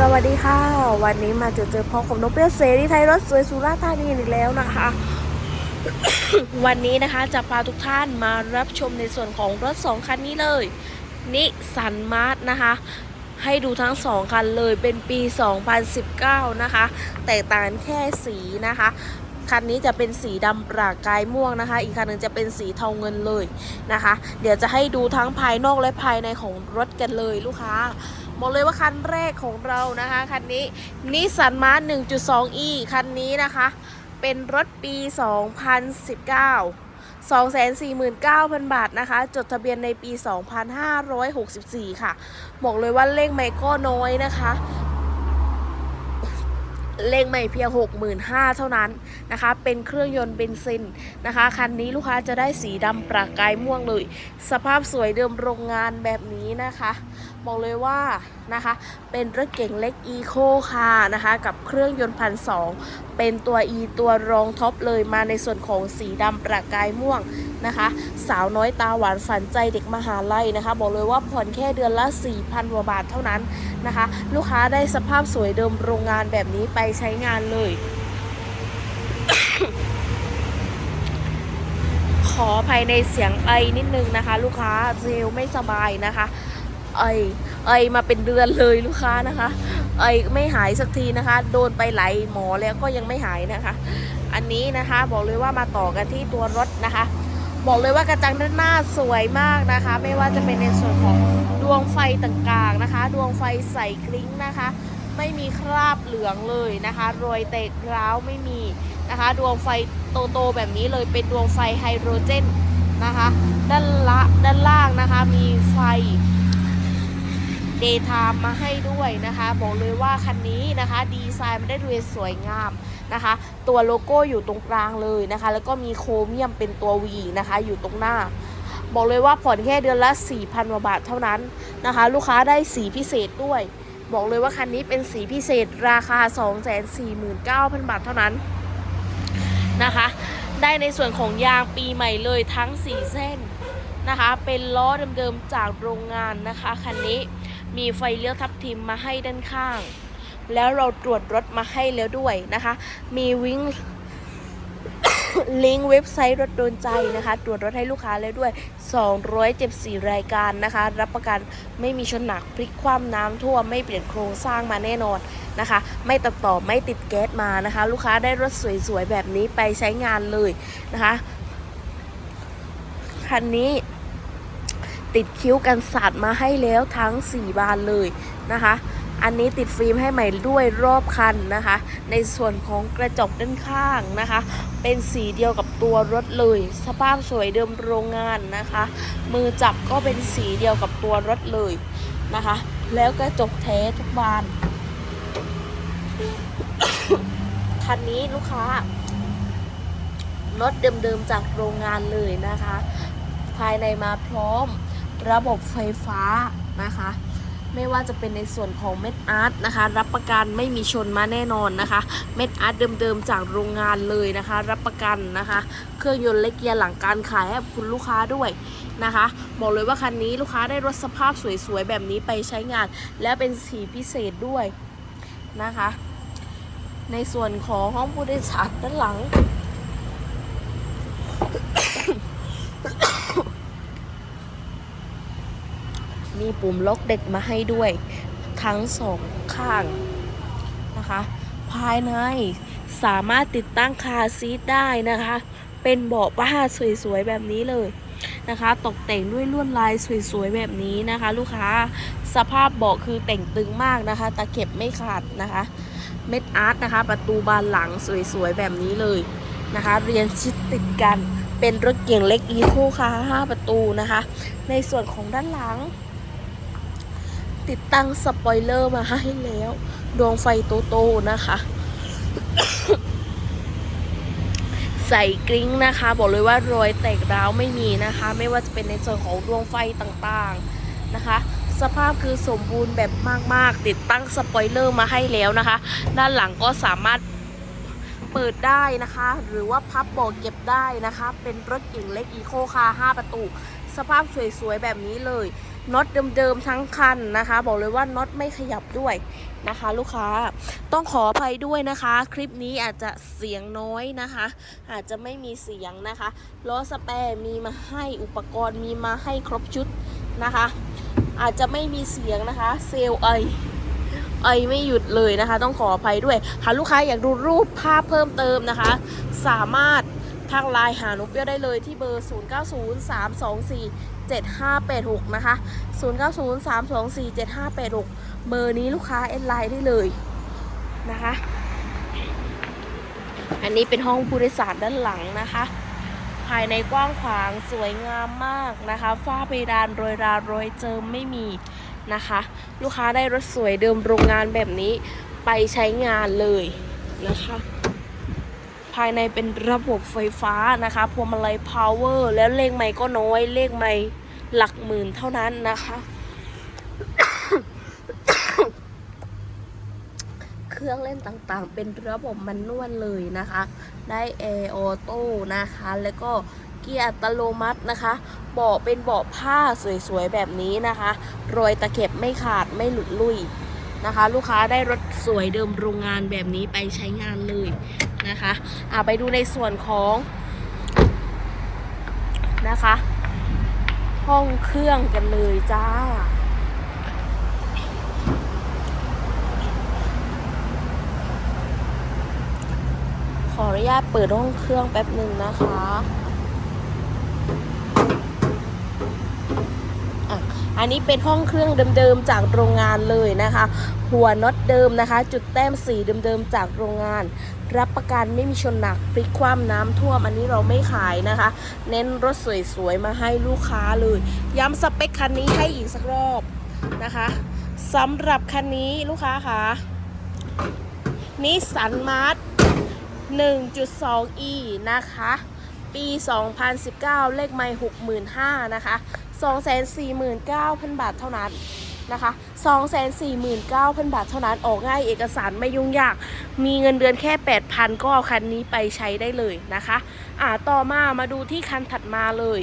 สวัสดีค่ะ วันนี้มาเจอเจอพ่อของนกเปรี้ยวเสรีไทยรถสวยสุราษฎร์ธานีอีกแล้วนะคะ วันนี้นะคะจะพาทุกท่านมารับชมในส่วนของรถสองคันนี้เลยนิสันมาร์ทนะคะ ให้ดูทั้งสองคันเลยเป็นปี 2019 นะคะ แตกต่างแค่สีนะคะ คันนี้จะเป็นสีดำปรากกายม่วงนะคะ อีกคันหนึ่งจะเป็นสีเทาเงินเลยนะคะ เดี๋ยวจะให้ดูทั้งภายนอกและภายในของรถกันเลยลูกค้าบอกเลยว่าคันแรกของเรานะคะคันนี้นิสสันมาร์ 1.2e คันนี้นะคะ เป็นรถปี 2019 249,000 บาทนะคะ จดทะเบียนในปี 2564 ค่ะ บอกเลยว่าเลขไม่ก็น้อยนะคะ เลขใหม่เพียง 65,000 เท่านั้นนะคะ เป็นเครื่องยนต์เบนซินนะคะ คันนี้ลูกค้าจะได้สีดำประกายม่วงเลย สภาพสวยเดิมโรงงานแบบนี้นะคะ บอกเลยว่านะคะ เป็นรถเก่งเล็กอีโคค่ะนะคะ กับเครื่องยนต์พันสองเป็นตัว E ตัวรองท็อปเลยมาในส่วนของสีดำประกายม่วง นะคะ สาวน้อยตาหวานฝันใจเด็กมหาลัยนะคะ บอกเลยว่าผ่อนแค่เดือนละ 4,000กว่าบาทเท่านั้นนะคะ ลูกค้าได้สภาพสวยเดิมโรงงานแบบนี้ไปใช้งานเลย ขอภายในเสียงไอนิดนึงนะคะ ลูกค้าเซลไม่สบายนะคะไอไอมาเป็นเดือนเลยลูกค้านะคะ ไอไม่หายสักทีนะคะ โดนไปหลายหมอแล้วก็ยังไม่หายนะคะ อันนี้นะคะบอกเลยว่ามาต่อกันที่ตัวรถนะคะ บอกเลยว่ากระจังด้านหน้าสวยมากนะคะ ไม่ว่าจะเป็นในส่วนของดวงไฟต่างๆนะคะ ดวงไฟใสกริ้งนะคะ ไม่มีคราบเหลืองเลยนะคะรอยเตกร้าวไม่มีนะคะ ดวงไฟโตๆแบบนี้เลยเป็นดวงไฟไฮโดรเจนนะคะ ด้านละด้านล่างนะคะมีไฟ เดย์ไทม์มาให้ด้วยนะคะ บอกเลยว่าคันนี้นะคะดีไซน์มันได้ดูสวยงามนะคะ ตัวโลโก้อยู่ตรงกลางเลยนะคะ แล้วก็มีโครเมียมเป็นตัว V นะคะอยู่ตรงหน้า บอกเลยว่าผ่อนแค่เดือนละ 4,000กว่าบาทเท่านั้นนะคะ ลูกค้าได้สีพิเศษด้วย บอกเลยว่าคันนี้เป็นสีพิเศษราคา 249,000 บาทเท่านั้นนะคะได้ในส่วนของยางปีใหม่เลยทั้ง 4 เส้นนะคะ เป็นล้อเดิมๆจากโรงงานนะคะ คันนี้ มีไฟเลี้ยวทับทิมมาให้ด้านข้าง แล้วเราตรวจรถมาให้แล้วด้วยนะคะ มีวิ่งลิงก์เว็บไซต์รถโดนใจนะคะ ตรวจรถให้ลูกค้าแล้วด้วย 274 รายการนะคะ รับประกันไม่มีชนหนักพลิกคว่ำน้ำท่วมไม่เปลี่ยนโครงสร้างมาแน่นอนนะคะ ไม่ตัดต่อไม่ติดแก๊สมานะคะ ลูกค้าได้รถสวยๆ แบบนี้ไปใช้งานเลยนะคะ คันนี้ ติดคิ้วกันสาดมาให้แล้วทั้ง 4 บานเลยนะคะ อันนี้ติดฟิล์มให้ใหม่ด้วยรอบคันนะคะ ในส่วนของกระจกด้านข้างนะคะ เป็นสีเดียวกับตัวรถเลย สภาพสวยเดิมโรงงานนะคะ มือจับก็เป็นสีเดียวกับตัวรถเลยนะคะ แล้วกระจกแท้ทุกบานคันนี้ลูกค้ารถเดิมๆจากโรงงานเลยนะคะ ภายในมาพร้อม ระบบไฟฟ้านะคะ ไม่ว่าจะเป็นในส่วนของเม็ดอาร์ตนะคะ รับประกันไม่มีชนมาแน่นอนนะคะ เม็ดอาร์ตเดิมๆจากโรงงานเลยนะคะ รับประกันนะคะ เครื่องยนต์เล็กเกียร์หลังการขายให้คุณลูกค้าด้วยนะคะ บอกเลยว่าคันนี้ลูกค้าได้รถสภาพสวยๆแบบนี้ไปใช้งาน และเป็นสีพิเศษด้วยนะคะ ในส่วนของห้องผู้โดยสารด้านหลัง มีปุ่มล็อกเด็กมาให้ด้วย ทั้งสองข้างนะคะภายในสามารถติดตั้งคาร์ซีทได้นะคะ เป็นเบาะผ้าสวยๆแบบนี้เลยนะคะ ตกแต่งด้วยลวดลายสวยๆแบบนี้นะคะ ลูกค้าสภาพเบาะคือแต่งตึงมากนะคะ ตะเข็บไม่ขาดนะคะ เม็ดอาร์ตนะคะ ประตูบานหลังสวยๆแบบนี้เลยนะคะ เรียนชิดติดกันเป็นรถเก่งเล็กอีโคค่ะ5ประตูนะคะ ในส่วนของด้านหลัง ติดตั้งสปอยเลอร์มาให้แล้ว ดวงไฟโตๆนะคะ ใส่กริ้งนะคะ บอกเลยว่ารอยแตกร้าวไม่มีนะคะ ไม่ว่าจะเป็นในส่วนของดวงไฟต่างๆนะคะ สภาพคือสมบูรณ์แบบมากๆ ติดตั้งสปอยเลอร์มาให้แล้วนะคะ ด้านหลังก็สามารถเปิดได้นะคะ หรือว่าพับเบอกเก็บได้นะคะ เป็นรถเก๋งเล็กอีโคคาร์5ประตู สภาพสวยๆแบบนี้เลย น็อตเดิมๆทั้งคันนะคะ บอกเลยว่าน็อตไม่ขยับด้วยนะคะ ลูกค้าต้องขออภัยด้วยนะคะ คลิปนี้อาจจะเสียงน้อยนะคะ อาจจะไม่มีเสียงนะคะล้อสแปร์มีมาให้อุปกรณ์มีมาให้ครบชุดนะคะ อาจจะไม่มีเสียงนะคะ เซลไอไอไม่หยุดเลยนะคะ ต้องขออภัยด้วยหากลูกค้าอยากดูรูปภาพเพิ่มเติมนะคะ สามารถ ทักไลน์หานุเปี้ยวได้เลยที่เบอร์ 0903247586 นะคะ 0903247586 เบอร์นี้ลูกค้าแอดไลน์ได้เลยนะคะ อันนี้เป็นห้องผู้โดยสารด้านหลังนะคะ ภายในกว้างขวางสวยงามมากนะคะ ฝ้าเพดานโรยราโรยเจิมไม่มีนะคะ ลูกค้าได้รถสวยเดิมโรงงานแบบนี้ไปใช้งานเลยนะคะ ภายในเป็นระบบไฟฟ้านะคะพวงมาลัยพาวเวอร์แล้วเลขไม่ก็น้อยเลขไม่หลักหมื่นเท่านั้นนะคะ เครื่องเล่นต่างๆ เป็นระบบมันนวลเลยนะคะ ได้แอร์ออโต้นะคะ แล้วก็เกียร์อัตโนมัตินะคะ เบาะเป็นเบาะผ้าสวยๆ แบบนี้นะคะ รอยตะเข็บไม่ขาดไม่หลุดลุยนะคะ ลูกค้าได้รถสวยเดิมโรงงานแบบนี้ไปใช้งานเลย นะคะอ่าไปดูในส่วนของนะคะ ห้องเครื่องกันเลยจ้าขออนุญาตเปิดห้องเครื่องแป๊บหนึ่งนะคะ อันนี้เป็นห้องเครื่องเดิมๆจากโรงงานเลยนะคะ หัวน็อตเดิมนะคะ จุดแต้มสีเดิมๆจากโรงงาน รับประกันไม่มีชนหนักพลิกคว่ำน้ำท่วมอันนี้เราไม่ขายนะคะ เน้นรถสวยๆมาให้ลูกค้าเลย ย้ำสเปคคันนี้ให้อีกสักรอบนะคะสำหรับคันนี้ลูกค้าคะนิสสันมาร์ท 1.2e นะคะ ปี 2019 เลขไม่65,000นะคะ 249,000 บาทเท่านั้นนะคะ249,000 บาทเท่านั้นออกง่ายเอกสารไม่ยุ่งยาก มีเงินเดือนแค่ 8,000 ก็เอาคันนี้ไปใช้ได้เลยนะคะอ่าต่อมามาดูที่คันถัดมาเลย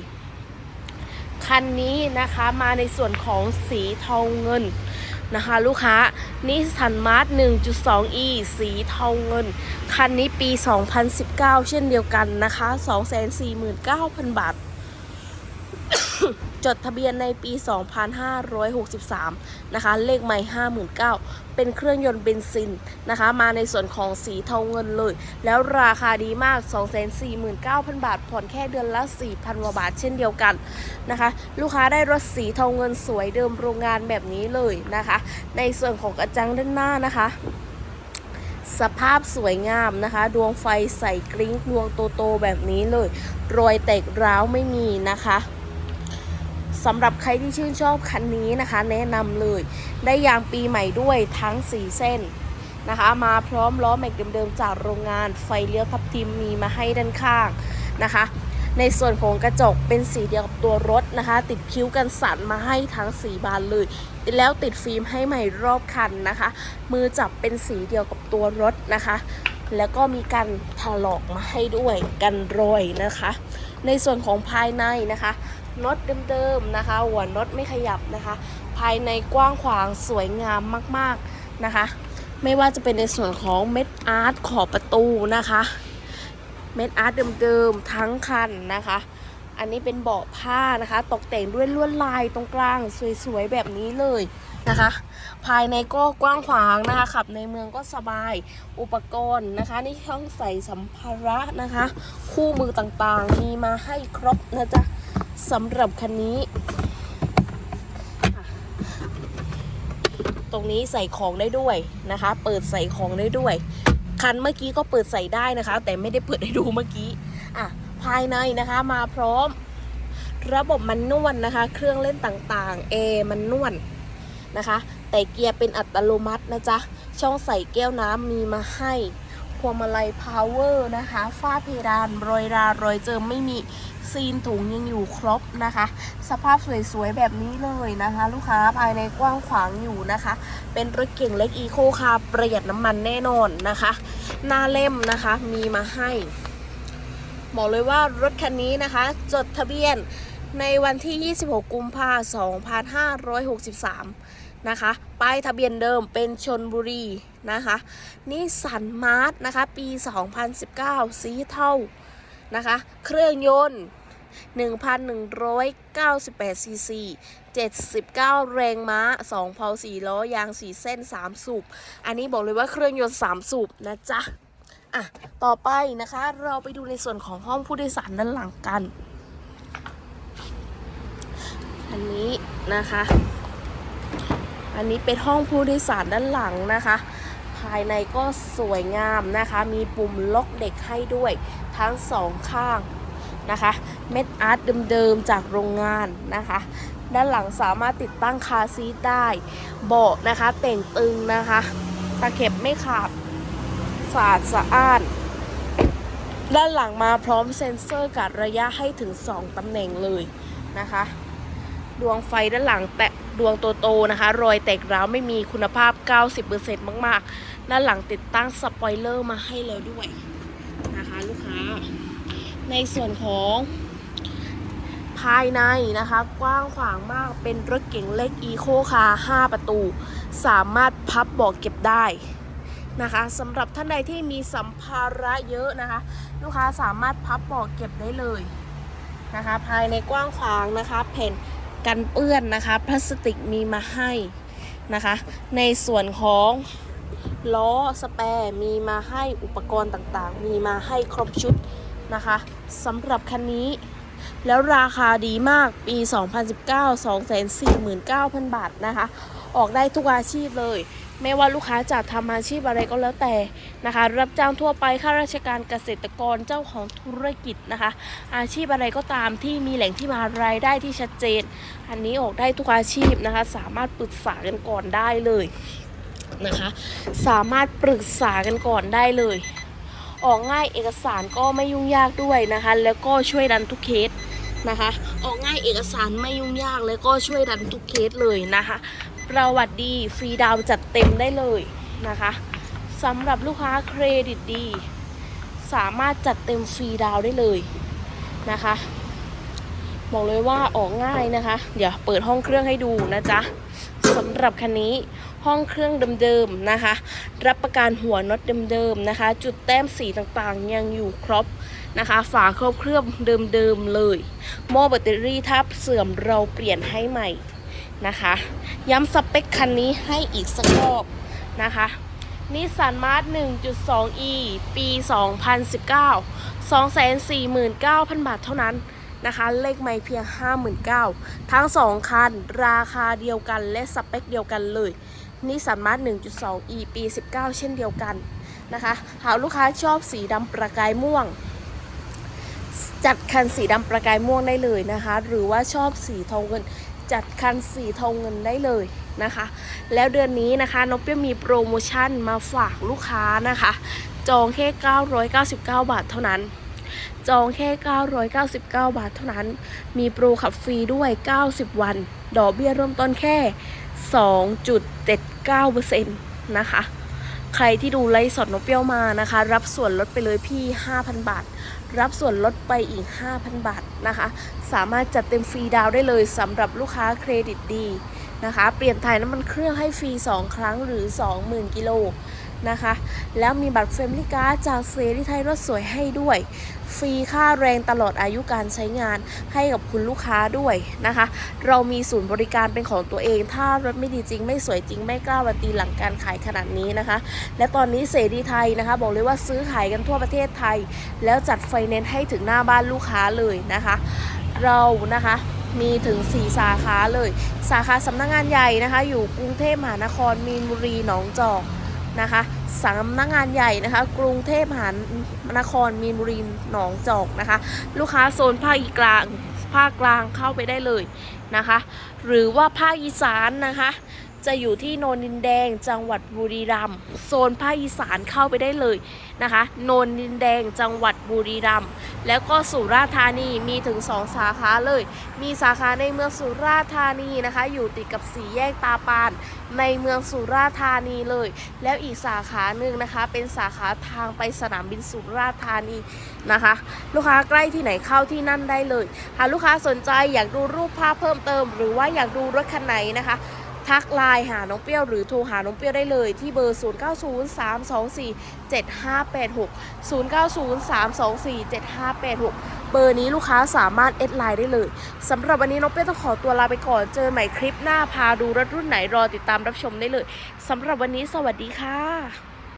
คันนี้นะคะมาในส่วนของสีเทาเงิน นะคะ ลูกค้านิสสันมาร์ท 1.2e สีเทาเงิน คันนี้ปี 2019 เช่นเดียวกันนะคะ 249,000 บาท จดทะเบียนในปี 2563 นะคะ เลขใหม่ 59,000 เป็นเครื่องยนต์เบนซินนะคะ มาในส่วนของสีเทาเงินเลย แล้วราคาดีมาก 249,000 บาท ผ่อนแค่เดือนละ 4,000กว่าบาทเช่นเดียวกันนะคะ ลูกค้าได้รถสีเทาเงินสวยเดิมโรงงานแบบนี้เลยนะคะ ในส่วนของกระจังด้านหน้านะคะสภาพสวยงามนะคะ ดวงไฟใส่กริ้งดวงโต ๆ แบบนี้เลย รอยแตกร้าวไม่มีนะคะ สำหรับใครที่ชื่นชอบคันนี้นะคะ แนะนำเลย ได้ยางปีใหม่ด้วยทั้ง 4 เส้นนะคะ มาพร้อมล้อแม็กเดิมๆจากโรงงานไฟเลี้ยวทับทิมมีมาให้ด้านข้างนะคะ ในส่วนของกระจกเป็นสีเดียวกับตัวรถนะคะ ติดคิ้วกันสั่นมาให้ทั้งสีบานเลย แล้วติดฟิล์มให้ใหม่รอบคันนะคะ มือจับเป็นสีเดียวกับตัวรถนะคะแล้วก็มีการถลอกมาให้ด้วยกันรอยนะคะ ในส่วนของภายในนะคะ น็อตเดิมๆนะคะ หัวน็อตไม่ขยับนะคะ ภายในกว้างขวางสวยงามมากๆนะคะ ไม่ว่าจะเป็นในส่วนของเม็ดอาร์ตขอบประตูนะคะ เม็ดอาร์ตเดิมๆทั้งคันนะคะ อันนี้เป็นเบาะผ้านะคะ ตกแต่งด้วยลวดลายตรงกลางสวยๆแบบนี้เลยนะคะ ภายในก็กว้างขวางนะคะ ขับในเมืองก็สบายอุปกรณ์นะคะ นี่ช่องใส่สัมภาระนะคะ คู่มือต่างๆ มีมาให้ครบนะจ๊ะ สำหรับคันนี้ ตรงนี้ใส่ของได้ด้วยนะคะ เปิดใส่ของได้ด้วย คันเมื่อกี้ก็เปิดใส่ได้นะคะ แต่ไม่ได้เปิดให้ดูเมื่อกี้อะภายในนะคะมาพร้อม ระบบมันนวลนะคะ เครื่องเล่นต่างๆเอมันนวลนะคะ แต่เกียร์เป็นอัตโนมัตินะจ๊ะช่องใส่แก้วน้ำมีมาให้ วงมาลัยพาวเวอร์นะคะฝ้าเพดานรอยรารอยเจิมไม่มีซีนถุงยังอยู่ครบนะคะ สภาพสวยๆแบบนี้เลยนะคะ ลูกค้าภายในกว้างขวางอยู่นะคะ เป็นรถเก่งเล็กอีโคคาร์ประหยัดน้ำมันแน่นอนนะคะ หน้าเล่มนะคะมีมาให้ บอกเลยว่ารถคันนี้นะคะ จดทะเบียนในวันที่ 26 กุมภาพันธ์ 2563 นะคะ ป้ายทะเบียนเดิมเป็นชนบุรี นะคะนิสสันมาร์ทนะคะปี 2019 สีเทานะคะเครื่องยนต์ 1,198ซีซี79 แรงม้า 2 เพา4ล้อยาง 4 เส้น 3 สูบ อันนี้บอกเลยว่าเครื่องยนต์ 3 สูบนะจ๊ะ อะ ต่อไปนะคะ เราไปดูในส่วนของห้องผู้โดยสารด้านหลังกัน อันนี้นะคะ อันนี้เป็นห้องผู้โดยสารด้านหลังนะคะ ภายในก็สวยงามนะคะ มีปุ่มล็อกเด็กให้ด้วยทั้งสองข้างนะคะ เม็ดอาร์ตเดิมๆ จากโรงงานนะคะ ด้านหลังสามารถติดตั้งคาซีทได้ เบาะนะคะเต่งตึงนะคะ ตะเข็บไม่ขาดสะอาดสะอ้าน ด้านหลังมาพร้อมเซ็นเซอร์กัดระยะให้ถึง 2ตำแหน่งเลยนะคะ ดวงไฟด้านหลังแตะดวงโตๆนะคะ รอยแตกร้าวไม่มีคุณภาพ 90%มากๆ ด้านหลังติดตั้งสปอยเลอร์มาให้แล้วด้วยนะคะลูกค้า ในส่วนของภายในนะคะ กว้างขวางมากเป็นรถเก๋งเล็กอีโคคาร์5ประตู สามารถพับเบาะเก็บได้นะคะสำหรับท่านใดที่มีสัมภาระเยอะนะคะ ลูกค้าสามารถพับเบาะเก็บได้เลยนะคะ ภายในกว้างขวางนะคะแผ่น กันเปื้อนนะคะพลาสติกมีมาให้นะคะ ในส่วนของล้อสแปร์มีมาให้อุปกรณ์ต่างๆ มีมาให้ครบชุดนะคะสำหรับคันนี้ แล้วราคาดีมากปี 2019 249,000 บาทนะคะ ออกได้ทุกอาชีพเลย ไม่ว่าลูกค้าจะทำอาชีพอะไรก็แล้วแต่นะคะ รับจ้างทั่วไปข้าราชการเกษตรกรเจ้าของธุรกิจนะคะ อาชีพอะไรก็ตามที่มีแหล่งที่มารายได้ที่ชัดเจน อันนี้ออกได้ทุกอาชีพนะคะ สามารถปรึกษากันก่อนได้เลยนะคะ สามารถปรึกษากันก่อนได้เลย ออกง่ายเอกสารก็ไม่ยุ่งยากด้วยนะคะ แล้วก็ช่วยดันทุกเคสนะคะ ออกง่ายเอกสารไม่ยุ่งยากแล้วก็ช่วยดันทุกเคสเลยนะคะ ประวัติดีฟรีดาวจัดเต็มได้เลยนะคะสำหรับลูกค้าเครดิตดี สามารถจัดเต็มฟรีดาวได้เลยนะคะบอกเลยว่าออกง่ายนะคะ เดี๋ยวเปิดห้องเครื่องให้ดูนะจ๊ะสำหรับคันนี้ห้องเครื่องเดิมๆนะคะ รับประกันหัวน็อตเดิมๆนะคะ จุดแต้มสีต่างๆยังอยู่ครบนะคะ ฝาครบเครื่องเดิมๆเลยหม้อแบตเตอรี่ถ้าเสื่อมเราเปลี่ยนให้ใหม่ นะคะ ย้ำสเปคคันนี้ให้อีกสักรอบนะคะนิสสันมาร์ท 1.2e ปี 2019 249,000 บาทเท่านั้นนะคะ เลขไม่เพียง 59,000 ทั้ง 2 คัน ราคาเดียวกันและสเปคเดียวกันเลยนิสสันมาร์ท 1.2e ปี 19 เช่นเดียวกันนะคะ หากลูกค้าชอบสีดำประกายม่วง จัดคันสีดำประกายม่วงได้เลยนะคะ หรือว่าชอบสีทองเงิน จัดคันสีทองเงินได้เลยนะคะ แล้วเดือนนี้นะคะนกเปี้ยมีโปรโมชั่นมาฝากลูกค้านะคะ จองแค่ 999 บาทเท่านั้น จองแค่ 999 บาทเท่านั้น มีโปรขับฟรีด้วย 90 วัน ดอกเบี้ยเริ่มต้นแค่ 2.79%นะคะ ใครที่ดูไลฟ์สดนกเปรี้ยวมานะคะ รับส่วนลดไปเลยพี่ 5,000 บาท รับส่วนลดไปอีก 5,000 บาทนะคะ สามารถจัดเต็มฟรีดาวได้เลยสำหรับลูกค้าเครดิตดีนะคะ เปลี่ยนถ่ายน้ำมันเครื่องให้ฟรี 2 ครั้งหรือ 20,000 กิโล นะคะ แล้วมีบัตรเฟรมลิการ์ดจากเซรีไทยรถสวยให้ด้วย ฟรีค่าแรงตลอดอายุการใช้งานให้กับคุณลูกค้าด้วยนะคะ เรามีศูนย์บริการเป็นของตัวเอง ถ้ารถไม่ดีจริง ไม่สวยจริง ไม่กล้าวันตีหลังการขายขนาดนี้นะคะ และตอนนี้เสรีไทยนะคะ บอกเลยว่าซื้อขายกันทั่วประเทศไทย แล้วจัดไฟแนนซ์ให้ถึงหน้าบ้านลูกค้าเลยนะคะ เรานะคะมีถึง 4 สาขาเลย สาขาสำนักงงานใหญ่นะคะ อยู่กรุงเทพมหานครมีนบุรี หนองจอก นะคะสำนักงานใหญ่นะคะ กรุงเทพมหานครมีนบุรีหนองจอกนะคะ ลูกค้าโซนภาคกลางภาคกลางเข้าไปได้เลยนะคะ หรือว่าภาคอีสานนะคะ จะอยู่ที่โนนดินแดง จังหวัดบุรีรัมย์โซนภาคอีสานเข้าไปได้เลยนะคะ โนนดินแดงจังหวัดบุรีรัมย์แล้วก็สุราษฎร์ธานีมีถึง 2 สาขาเลย มีสาขาในเมืองสุราษฎร์ธานีนะคะ อยู่ติดกับสีแยกตาปาน ในเมืองสุราษฎร์ธานีเลย แล้วอีกสาขาหนึ่งนะคะ เป็นสาขาทางไปสนามบินสุราษฎร์ธานีนะคะ ลูกค้าใกล้ที่ไหนเข้าที่นั่นได้เลย หากลูกค้าสนใจอยากดูรูปภาพเพิ่มเติม หรือว่าอยากดูรถคันไหนนะคะ ทักไลน์หาน้องเปรี้ยวหรือโทรหาน้องเปรี้ยวได้เลยที่เบอร์ 0903247586 0903247586 เบอร์นี้ลูกค้าสามารถเอดไลน์ได้เลยสำหรับวันนี้น้องเปี้ยวต้องขอตัวลาไปก่อน เจอใหม่คลิปหน้าพาดูรถรุ่นไหนรอติดตามรับชมได้เลยสำหรับวันนี้สวัสดีค่ะ